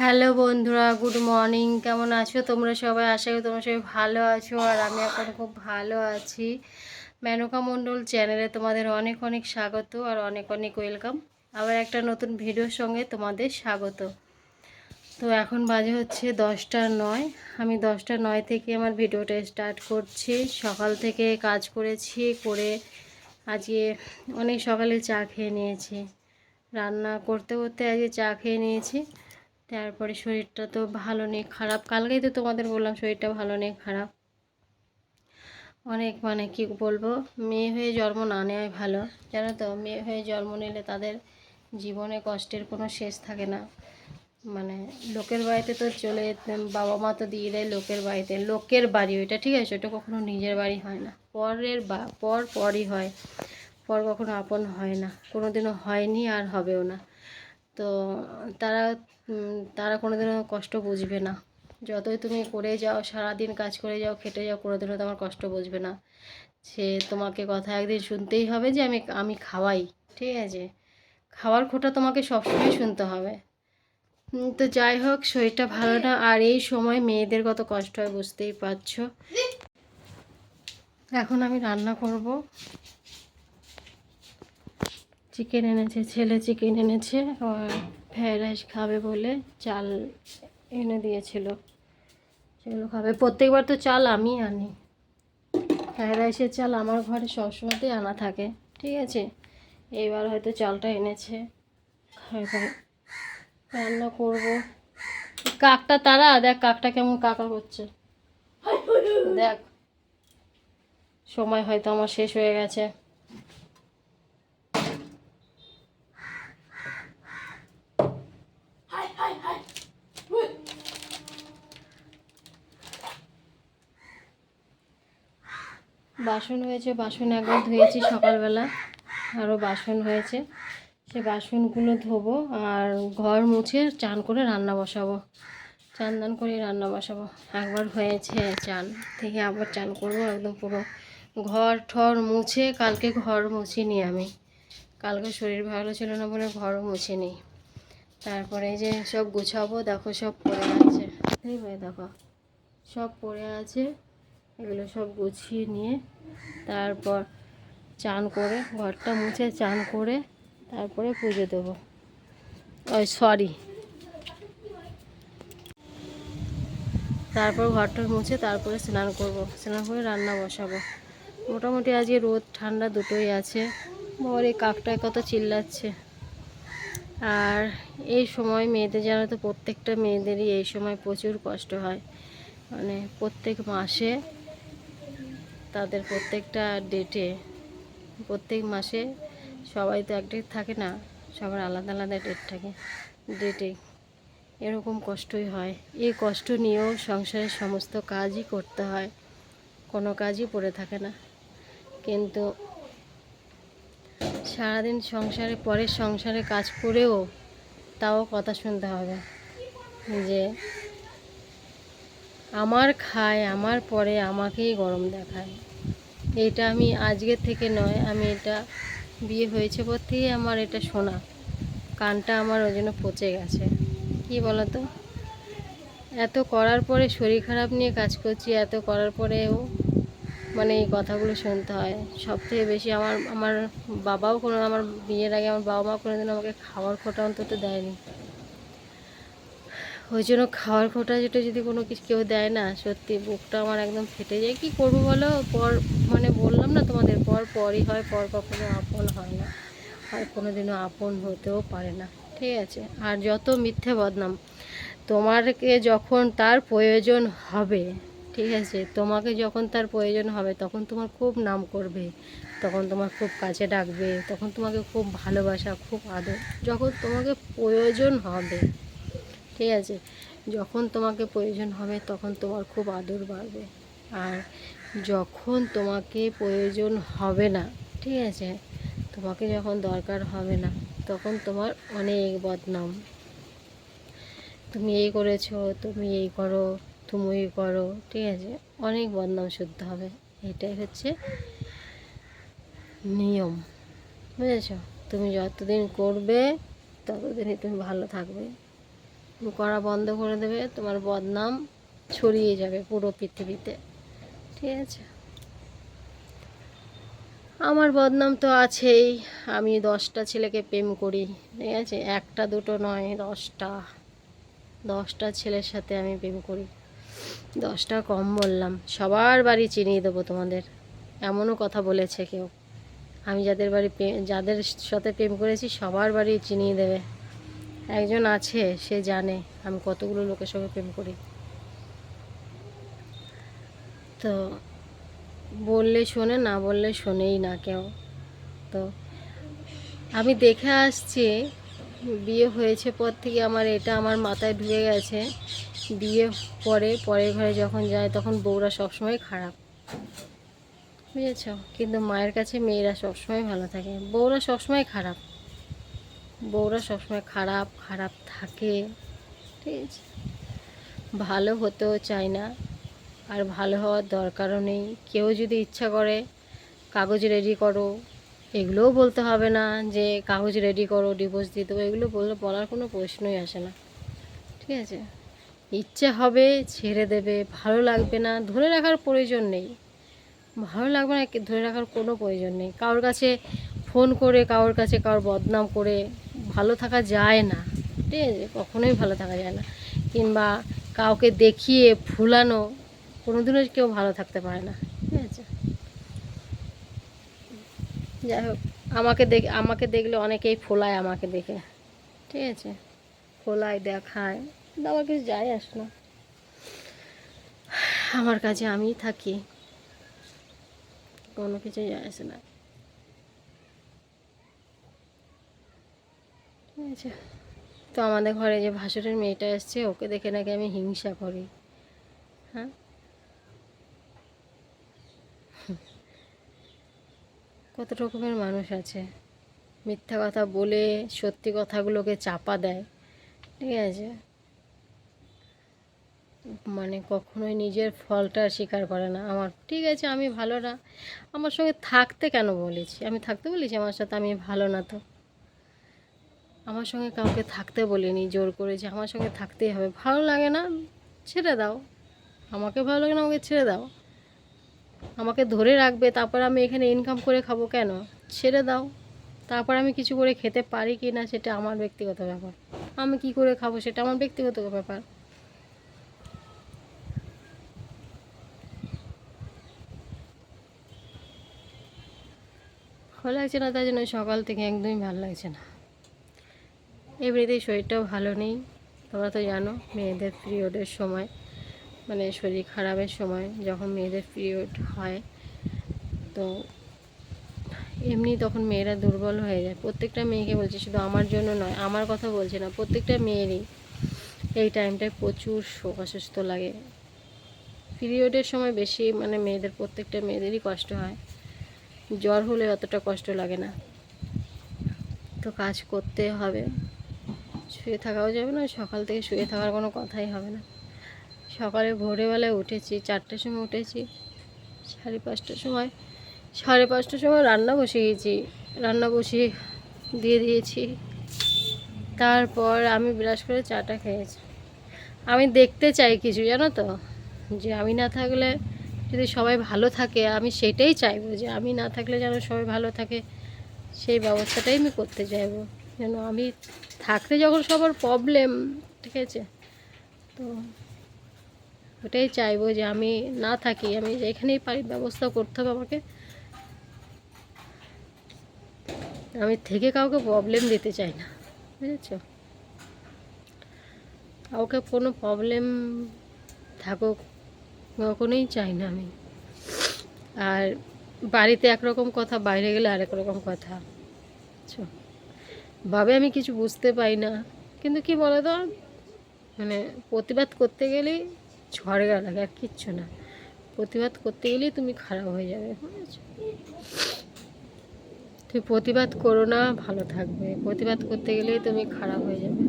Hello বন্ধুরা, good morning. কেমন আছো? তোমরা সবাই? আশা করি তোমরা সবাই ভালো আছো, আর আমি এখন খুব ভালো আছি। মেনকা মণ্ডল চ্যানেলে তোমাদের অনেক অনেক স্বাগত আর অনেক অনেক ওয়েলকাম। আবার একটা নতুন ভিডিওর সঙ্গে তোমাদের স্বাগত। তো এখন বাজে হচ্ছে দশটা নয়। আমি দশটা নয় থেকে আমার ভিডিওটা স্টার্ট করছি। সকাল থেকে কাজ করেছি, করে আজকে অনেক সকালে চা খেয়ে নিয়েছি। রান্না করতে করতে আজকে চা খেয়ে নিয়েছি। তারপরে শরীরটা তো ভালো নেই, খারাপ। কালকেই তো তোমাদের বললাম শরীরটা ভালো নেই, খারাপ। অনেক মানে কি বলব, মেয়ে হয়ে জন্ম না নেওয়াই ভালো, জানো তো? মেয়ে হয়ে জন্ম নিলে তাদের জীবনে কষ্টের কোনো শেষ থাকে না। মানে লোকের বাড়িতে তো চলে বাবা মা তো দিয়ে দেয় লোকের বাড়িতে। লোকের বাড়ি ওইটা, ঠিক আছে? ওটা কখনো নিজের বাড়ি হয় না। পরের বা, পর পরই হয়। পর কখনো আপন হয় না। কোনো দিনও হয়নি আর হবেও না। তো তারা তারা কোনোদিনও কষ্ট বুঝবে না। যতই তুমি করে যাও, সারাদিন কাজ করে যাও, খেটে যাও, কোনোদিনও তোমার কষ্ট বুঝবে না। সে তোমাকে কথা একদিন শুনতেই হবে যে, আমি আমি খাওয়াই, ঠিক আছে? খাওয়ার খোটা তোমাকে সবসময় শুনতে হবে। তো যাই হোক, শরীরটা ভালো না, আর এই সময় মেয়েদের কত কষ্ট হয় বুঝতেই পারছ? এখন আমি রান্না করব। চিকেন এনেছে, ছেলে চিকেন এনেছে আর ফ্রায়েড রাইস খাবে বলে চাল এনে দিয়েছিল। সেগুলো খাবে। প্রত্যেকবার তো চাল আমি আনি। ফ্রায়েড রাইসের চাল আমার ঘরে সবসময়তেই আনা থাকে, ঠিক আছে? এইবার হয়তো চালটা এনেছে। রান্না করব। কাকটা তারা, দেখ কাকটা কেমন কাকা করছে। দেখ। সময় হয়তো আমার শেষ হয়ে গেছে। বাসন হয়েছে, বাসন একবার ধুয়েছি সকালবেলা, আরও বাসন হয়েছে। সে বাসনগুলো ধোবো আর ঘর মুছে চান করে রান্না বসাবো। চান দান করে রান্না বসাবো। একবার হয়েছে চান থেকে আবার চান করব একদম পুরো। ঘর ঠর মুছে, কালকে ঘর মুছিনি আমি। কালকে শরীর ভালো ছিল না বলে ঘরও মুছিনি। তারপরে যে সব গুছাবো, দেখো সব পড়ে আছে। দেখো, সব পড়ে আছে। এগুলো সব গুছিয়ে নিয়ে তারপর চান করে, ঘরটা মুছে চান করে তারপরে পুজো দেবো। ওই সরি তারপর ঘরটা মুছে তারপরে স্নান করব। স্নান করে রান্না বসাবো। মোটামুটি আজকে রোদ, ঠান্ডা দুটোই আছে। বর এই কাকটায় কত চিল্লাচ্ছে। আর এই সময় মেয়েদের জানো তো, প্রত্যেকটা মেয়েদেরই এই সময় প্রচুর কষ্ট হয়। মানে প্রত্যেক মাসে তাদের প্রত্যেকটা ডেটে প্রত্যেক মাসে সবাই তো এক ডেট থাকে না, সবার আলাদা আলাদা ডেট থাকে। ডেটে এরকম কষ্টই হয়। এই কষ্ট নিয়েও সংসারের সমস্ত কাজই করতে হয়, কোনো কাজই পড়ে থাকে না। কিন্তু সারাদিন সংসারে, পরের সংসারে কাজ করেও তাও কথা শুনতে হবে যে আমার খায়, আমার পরে আমাকেই গরম দেখায়। এটা আমি আজকের থেকে নয়, আমি এটা বিয়ে হয়েছে পর থেকেই আমার এটা শোনা কানটা আমার ওই জন্য পচে গেছে। কি বলো তো এত করার পরে শরীর খারাপ নিয়ে কাজ করছি, এত করার পরেও মানে এই কথাগুলো শুনতে হয়। সব থেকে বেশি আমার আমার বাবাও কোনো, আমার বিয়ের আগে আমার বাবা মা কোনো কোনোদিন আমাকে খাওয়ার খোটা অন্তত দেয়নি। ওই জন্য খাওয়ার খোটা যেটা যদি কোনো কিছু কেউ দেয় না, সত্যি বুকটা আমার একদম ফেটে যায়। কি করব বলো? পর মানে বললাম না তোমাদের, পর পরই হয়, পর কখনো আপন হয় না। আর কোনো দিনও আপন হতেও পারে না, ঠিক আছে? আর যত মিথ্যে বদনাম তোমাকে যখন তার প্রয়োজন হবে, ঠিক আছে? তোমাকে যখন তার প্রয়োজন হবে, তখন তোমার খুব নাম করবে, তখন তোমার খুব কাছে ডাকবে, তখন তোমাকে খুব ভালোবাসা, খুব আদর, যখন তোমাকে প্রয়োজন হবে ঠিক আছে, যখন তোমাকে প্রয়োজন হবে তখন তোমার খুব আদর বাড়বে। আর যখন তোমাকে প্রয়োজন হবে না, ঠিক আছে, তোমাকে যখন দরকার হবে না, তখন তোমার অনেক বদনাম। তুমি এই করেছ, তুমি এই করো, তুমি এই করো, ঠিক আছে, অনেক বদনাম শুদ্ধ হবে। এটাই হচ্ছে নিয়ম, বুঝেছ? তুমি যতদিন করবে, ততদিনই তুমি ভালো থাকবে। করা বন্ধ করে দেবে, তোমার বদনাম ছড়িয়ে যাবে পুরো পৃথিবীতে। ঠিক আছে? আমার বদনাম তো আছেই, আমি দশটা ছেলেকে প্রেম করি, ঠিক আছে? একটা দুটো নয়, দশটা। দশটা ছেলের সাথে আমি প্রেম করি। দশটা কম বললাম, সবার বাড়ি চিনিয়ে দেবো তোমাদের। এমনও কথা বলেছে কেউ। আমি যাদের বাড়ি যাদের সাথে প্রেম করেছি, সবার বাড়ি চিনিয়ে দেবে। একজন আছে, সে জানে। আমি কতগুলো লোকের সঙ্গে প্রেম করি। তো বললে শোনে, না বললে শোনেই না কেউ। তো আমি দেখে আসছি, বিয়ে হয়েছে পর থেকে আমার এটা আমার মাথায় ঢুকে গেছে। বিয়ে পরে, পরের ঘরে যখন যায়, তখন বউরা সবসময় খারাপ। বুঝেছ? কিন্তু মায়ের কাছে মেয়েরা সবসময় ভালো থাকে। বউরা সবসময় খারাপ। বউরা সবসময় খারাপ খারাপ থাকে। ঠিক আছে? ভালো হতেও চায় না। আর ভালো হওয়ার দরকারও নেই। কেউ যদি ইচ্ছা করে কাগজ রেডি করো, এগুলোও বলতে হবে না যে কাগজ রেডি করো ডিভোর্স দিয়ে দেবো, এগুলো বললে বলার কোনো প্রশ্নই আসে না। ঠিক আছে? ইচ্ছে হবে ছেড়ে দেবে, ভালো লাগবে না, ধরে রাখার প্রয়োজন নেই। ভালো লাগবে না, ধরে রাখার কোনো প্রয়োজন নেই। কারোর কাছে ফোন করে, কারোর কাছে কারোর বদনাম করে ভালো থাকা যায় না। ঠিক আছে? কখনোই ভালো থাকা যায় না। কিংবা কাউকে দেখিয়ে ফুলানো কোনোদিনও কেউ ভালো থাকতে পারে না। ঠিক আছে? যাই হোক, আমাকে দেখ, আমাকে দেখলে অনেকেই ফোলায় আমাকে দেখে। ঠিক আছে? ফোলায়, দেখায় আমার কিছু যায় আস না। আমার কাছে আমিই থাকি। কোনো কিছু যায় আসে না। আছে তো আমাদের ঘরে যে ভাসুরের মেয়েটা এসছে, ওকে দেখে নাকি আমি হিংসা করি। হ্যাঁ? কত রকমের মানুষ আছে। মিথ্যা কথা বলে সত্যি কথাগুলোকে চাপা দেয়। ঠিক আছে? মানে কখনোই নিজের ফলটা স্বীকার করে না। আমার ঠিক আছে, আমি ভালো না। আমার সঙ্গে থাকতে কেন বলেছি? আমি থাকতে বলেছি? আমার সাথে আমি ভালো না তো। আমার সঙ্গে কাউকে থাকতে বলিনি, জোর করে যে আমার সঙ্গে থাকতেই হবে। ভালো লাগে না, ছেড়ে দাও। আমাকে ভালো লাগে না, আমাকে ছেড়ে দাও। আমাকে ধরে রাখবে, তারপর আমি এখানে ইনকাম করে খাব কেন? ছেড়ে দাও। তারপর আমি কিছু করে খেতে পারি কি না, সেটা আমার ব্যক্তিগত ব্যাপার। আমি কি করে খাব, সেটা আমার ব্যক্তিগত ব্যাপার। ভালো লাগছে না তাই জন্য সকাল থেকে একদমই ভালো লাগছে না। এমনিতেই শরীরটাও ভালো নেই। তোমরা তো জানো, মেয়েদের পিরিয়ডের সময় মানে শরীর খারাপের সময় যখন মেয়েদের পিরিয়ড হয়, তো এমনি তখন মেয়েরা দুর্বল হয়ে যায়। প্রত্যেকটা মেয়েকে বলছি, শুধু আমার জন্য নয়, আমার কথা বলছে না, প্রত্যেকটা মেয়েরই এই টাইমটায় প্রচুর শোক, অসুস্থ লাগে। পিরিয়ডের সময় বেশি মানে মেয়েদের, প্রত্যেকটা মেয়েদেরই কষ্ট হয়। জ্বর হলে অতটা কষ্ট লাগে না। তো কাজ করতে হবে। শুয়ে থাকাও যাবে না, সকাল থেকে শুয়ে থাকার কোনো কথাই হবে না। সকালে ভোরবেলায় উঠেছি, চারটের সময় উঠেছি, সাড়ে পাঁচটার সময়, সাড়ে পাঁচটার সময় রান্না বসে বসিয়েছি, রান্না বসিয়ে দিয়ে দিয়েছি। তারপর আমি ব্রাশ করে চাটা খেয়েছি। আমি দেখতে চাই কিছু, জানো তো? যে আমি না থাকলে যদি সবাই ভালো থাকে, আমি সেটাই চাইব যে আমি না থাকলে যেন সবাই ভালো থাকে, সেই ব্যবস্থাটাই আমি করতে চাইব। যেন আমি থাকতে যখন সবার প্রবলেম ঠিক আছে? তো ওটাই চাইব যে আমি না থাকি, আমি যেখানেই পারি ব্যবস্থা করতে হবে আমাকে। আমি থেকে কাউকে প্রবলেম দিতে চাই না, বুঝেছ? কাউকে কোনো প্রবলেম থাকুক, কখনোই চাই না আমি। আর বাড়িতে একরকম কথা, বাইরে গেলে আরেক রকম কথা, বুঝছ? ভাবে আমি কিছু বুঝতে পাই না। কিন্তু কি বলো তো? মানে প্রতিবাদ করতে গেলেই ঝড়গা লাগে, আর কিচ্ছু না। প্রতিবাদ করতে গেলেই তুমি খারাপ হয়ে যাবে তুমি প্রতিবাদ করো না, ভালো থাকবে। প্রতিবাদ করতে গেলেই তুমি খারাপ হয়ে যাবে।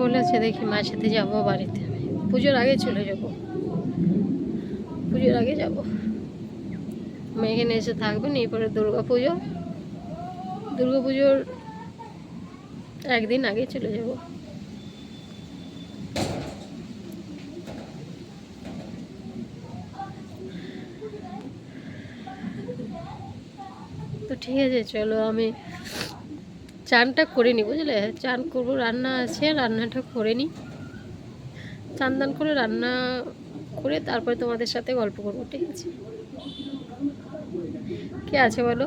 বলেছে, দেখি মায়ের সাথে যাব বাড়িতে। পুজোর আগে চলে যাব। পুজোর আগে যাব। মেয়ে এখানে এসে থাকবেন, এরপরে দুর্গা পুজো। দুর্গা পুজোর একদিন আগে চলে যাব। তো ঠিক আছে, চলো আমি চানটা করে নিই বুঝলে? চান করব, রান্না আছে, রান্নাটা করে নিই চান দান করে, রান্না করে তারপরে তোমাদের সাথে গল্প করব, ঠিক আছে? কে আছে বলো?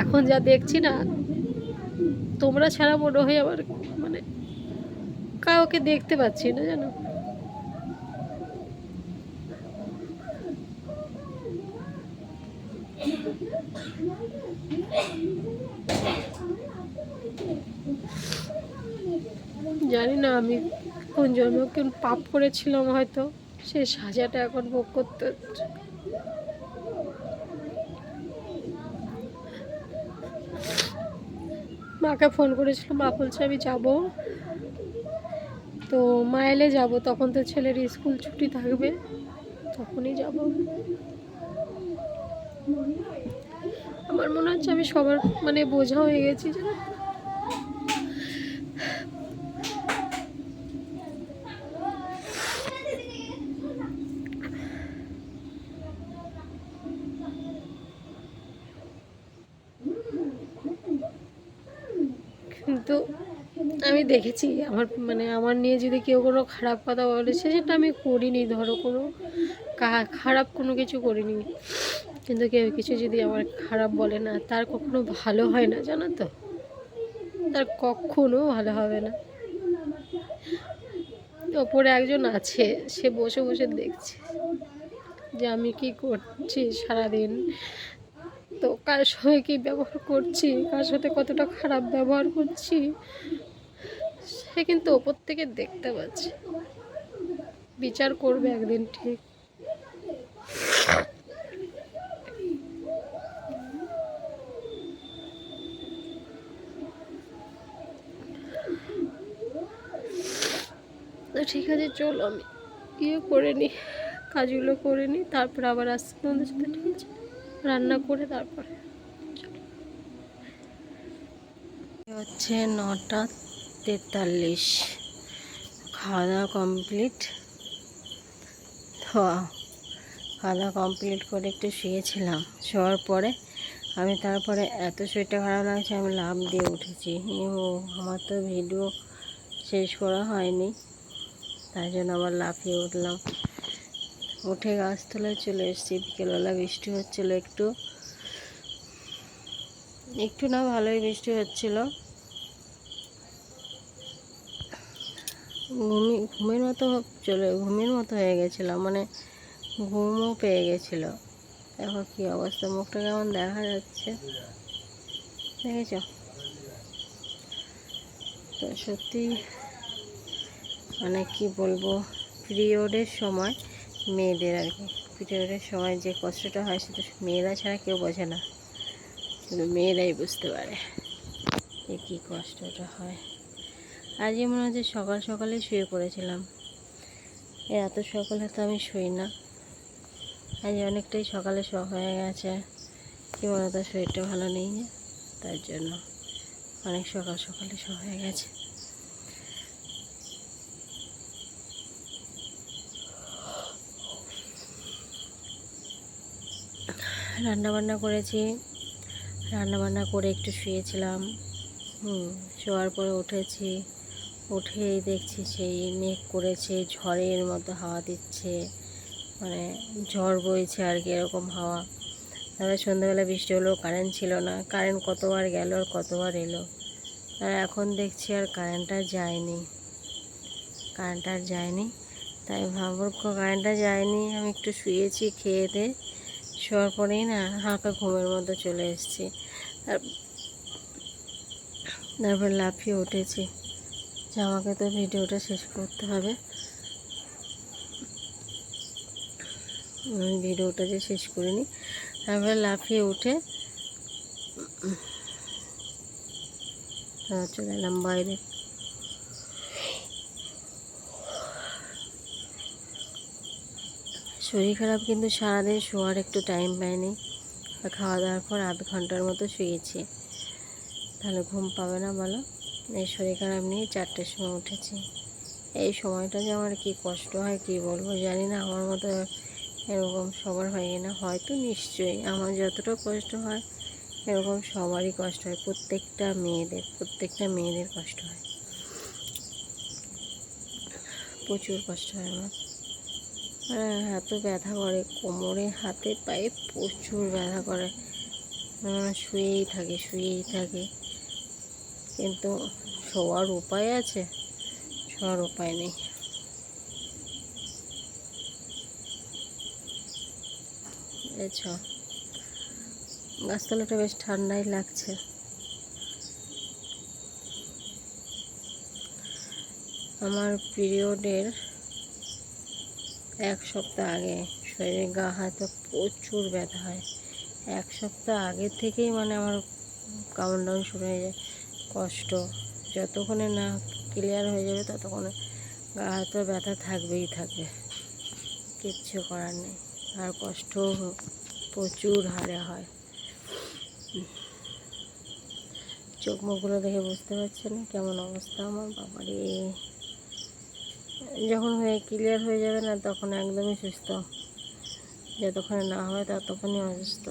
এখন যা দেখছি না, তোমরা ছাড়া মনে হয় আমার মানে কাউকে দেখতে পাচ্ছি না, জানো? জানি না, আমি কোন জন্ম কোন পাপ করেছিলাম হয়তো সে সাজাটা এখন ভোগ করতে হচ্ছে। মাকে ফোন করেছিলাম, মা বলছে আমি যাব তো মা এলে যাব, তখন তো ছেলের স্কুল ছুটি থাকবে, তখনই যাব আমার মনে হচ্ছে আমি সবার মানে বোঝা হয়ে গেছি জানো তো? কিন্তু আমি দেখেছি, আমার মানে আমার নিয়ে যদি কেউ কোনো খারাপ কথা বলেছে, সেটা আমি করিনি, ধরো কোনো খারাপ কোনো কিছু করিনি। কিন্তু কেউ কিছু যদি আমার খারাপ বলে না, তার কখনো ভালো হয় না, জানো তো? তার কখনো ভালো হবে না। ওপরে একজন আছে, সে বসে বসে দেখছে যে আমি কি করছি সারাদিন। তো কার সঙ্গে কী ব্যবহার করছি? কার সাথে কতটা খারাপ ব্যবহার করছি? সে কিন্তু ওপর থেকে দেখতে পাচ্ছে। বিচার করবে একদিন ঠিক। ঠিক আছে, চলো আমি ইয়ে করে নিই, কাজগুলো করে নিই, তারপর আবার আসছি তোমাদের সাথে, ঠিক আছে? রান্না করে তারপরে। হচ্ছে নটা তেতাল্লিশ। খাওয়া দাওয়া কমপ্লিট। খাওয়া দাওয়া কমপ্লিট করে একটু শুয়েছিলাম। শোয়ার পরে আমি তারপরে এত শরীরটা খারাপ লাগছে, আমি লাভ দিয়ে উঠেছি। ও আমার তো ভিডিও শেষ করা হয়নি, তাই জন্য আবার লাফিয়ে উঠলাম। উঠে গাছতলায় চলে এসেছি। বিকেলবেলা বৃষ্টি হচ্ছিল একটু। একটু না, ভালোই বৃষ্টি হচ্ছিল। ঘুমি, ঘুমের মতো চলে, ঘুমের মতো হয়ে গেছিলাম মানে ঘুমও পেয়ে গেছিল। দেখো কী অবস্থা, মুখটা কেমন দেখা যাচ্ছে? দেখেছ? তো সত্যি মানে কি বলব, পিরিয়ডের সময়। মেয়েদের আর কি। পিঠে পিরিয়ডের সময় যে কষ্টটা হয় সেটা মেয়েরা ছাড়া কেউ বোঝে না। শুধু মেয়েরাই বুঝতে পারে যে কী কষ্টটা হয়। আজকে মনে হচ্ছে সকাল সকালে শুয়ে পড়েছিলাম। এত সকালে তো আমি শুই না। আজ অনেকটাই সকালে শখ হয়ে গেছে। কি বলতো, শরীরটা ভালো নেই। তার জন্য অনেক সকাল সকালে শখ হয়ে গেছে। রান্না বান্না করেছি। রান্না বান্না করে একটু শুয়েছিলাম। হুম, শোয়ার পরে উঠেছি। উঠেই দেখছি সেই মেঘ করেছে, ঝড়ের মতো হাওয়া দিচ্ছে। মানে ঝড় বইছে আর কি, এরকম হাওয়া। তারপরে সন্ধ্যাবেলা বৃষ্টি হলো কারেন্ট ছিল না। কারেন্ট কতবার গেল আর কতবার এলো? আর এখন দেখছি আর কারেন্টটা যায়নি। কারেন্ট আর যায়নি। তাই ভাবর কারেন্টটা যায়নি। আমি একটু শুয়েছি, খেয়ে দিয়ে শোয়ার পরেই না হালকা ঘুমের মধ্যে চলে এসেছি। তারপর লাফিয়ে উঠেছি। যে আমাকে তো ভিডিওটা শেষ করতে হবে। ভিডিওটা যে শেষ করিনি। তারপরে লাফিয়ে উঠে চলে এলাম বাইরে। শরীর খারাপ কিন্তু সারাদিন শোয়ার একটু টাইম আর খাওয়া দাওয়ার পর আধ ঘণ্টার মতো শুয়েছি। তাহলে ঘুম পাবে না বলো? এই শরীর খারাপ নিয়ে চারটের সময় উঠেছি। এই সময়টা যে আমার কী কষ্ট হয়, কী বলব জানি না। আমার মতো এরকম সবার হয় না। হয়তো নিশ্চয়ই আমার যতটা কষ্ট হয়, এরকম সবারই কষ্ট হয়। প্রত্যেকটা মেয়েদের প্রত্যেকটা মেয়েদের কষ্ট হয়। প্রচুর কষ্ট হয় আমার। হ্যাঁ এত ব্যথা করে। কোমরে, হাতে, পায়ে প্রচুর ব্যথা করে। শুয়েই থাকে শুয়েই থাকে। কিন্তু শোয়ার উপায় আছে? শোয়ার উপায় নেই। গাছতলাটা বেশ ঠান্ডাই লাগছে। আমার পিরিয়ডের এক সপ্তাহ আগে। শরীরে গা, হাতে প্রচুর ব্যথা হয়। এক সপ্তাহ আগে থেকেই মানে আমার কামন ডাউন শুরু হয়ে যায়। কষ্ট। যতক্ষণে না ক্লিয়ার হয়ে যাবে, ততক্ষণে গা, হাতে ব্যথা থাকবেই থাকবে। কিচ্ছু করার নেই। আর কষ্ট প্রচুর হারে হয়। চোখ মুখগুলো দেখে বুঝতে পারছে না কেমন অবস্থা আমার বাবারে। যখন হয়ে ক্লিয়ার হয়ে যাবে না, তখন একদমই সুস্থ। যতক্ষণে না হয় ততক্ষণই অসুস্থ।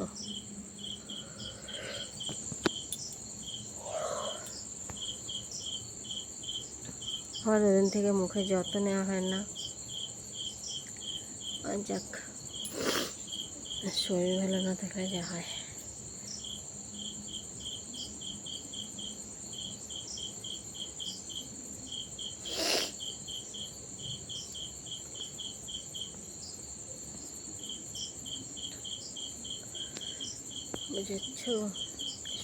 আমার দুদিন থেকে মুখে যত্ন নেওয়া হয় না। যাক, শরীর ভালো না থাকলে যা হয়। বুঝেছ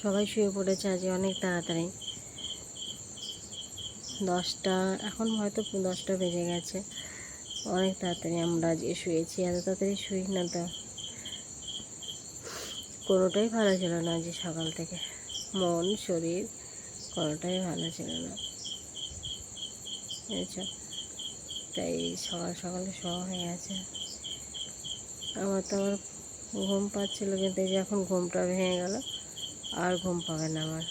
সবাই শুয়ে পড়েছে আজ অনেক তাড়াতাড়ি। দশটা, এখন হয়তো দশটা বেজে গেছে। অনেক তাড়াতাড়ি আমরা আজকে শুয়েছি, এত তাড়াতাড়ি শুই না তো। কোনোটাই ভালো ছিল না আজ সকাল থেকে। মন, শরীর কোনোটাই ভালো ছিল না। তাই সকাল সকালে শোয়া হয়ে গেছে। আমার তো আবার ঘুম পাচ্ছিল কিন্তু এই যে এখন ঘুমটা ভেঙে গেল আর ঘুম পাবে না আমার।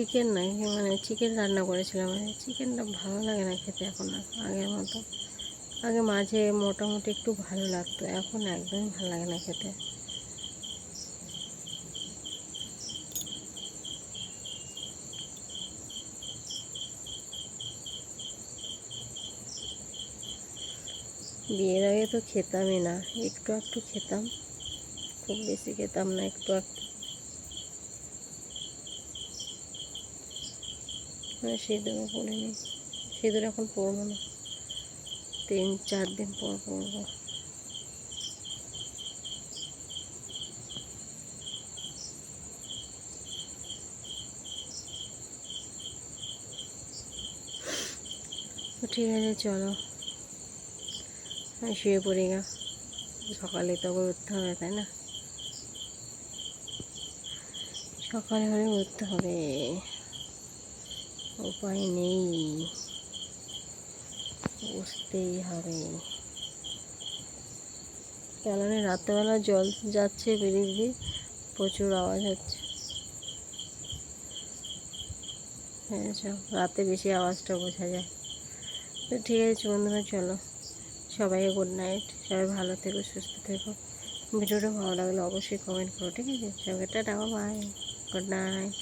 চিকেন নাই মানে চিকেন রান্না করেছিলাম। মানে চিকেনটা ভালো লাগে না খেতে এখন আগের মতো। আগে মাঝে মোটামুটি একটু ভালো লাগতো, এখন একদমই ভালো লাগে না খেতে। বিয়ের আগে তো খেতামই না, একটু একটু খেতাম। খুব বেশি খেতাম না, একটু একটু। মানে সিঁদুরও পড়িনি। সিঁদুর এখন পরবো না। তিন, চার দিন পর পরবো ঠিক আছে, চলো। আমি শুয়ে পড়ি গা। সকালে তো আবার উঠতে হবে, তাই না? সকালে হলে উঠতে হবে। উপায় নেই। বুঝতেই হবে। কেননা রাত্রেবেলা জল যাচ্ছে ব্রিজ দিয়ে প্রচুর আওয়াজ হচ্ছে। হ্যাঁ রাতে বেশি আওয়াজটা বোঝা যায়। তো ঠিক আছে বন্ধুরা, চলো। সবাইকে গুড নাইট সবাই ভালো থেকো, সুস্থ থেকো। ভিডিওটা ভালো লাগলে অবশ্যই কমেন্ট করো, ঠিক আছে? সবাইটা টাকা বাই গুড নাইট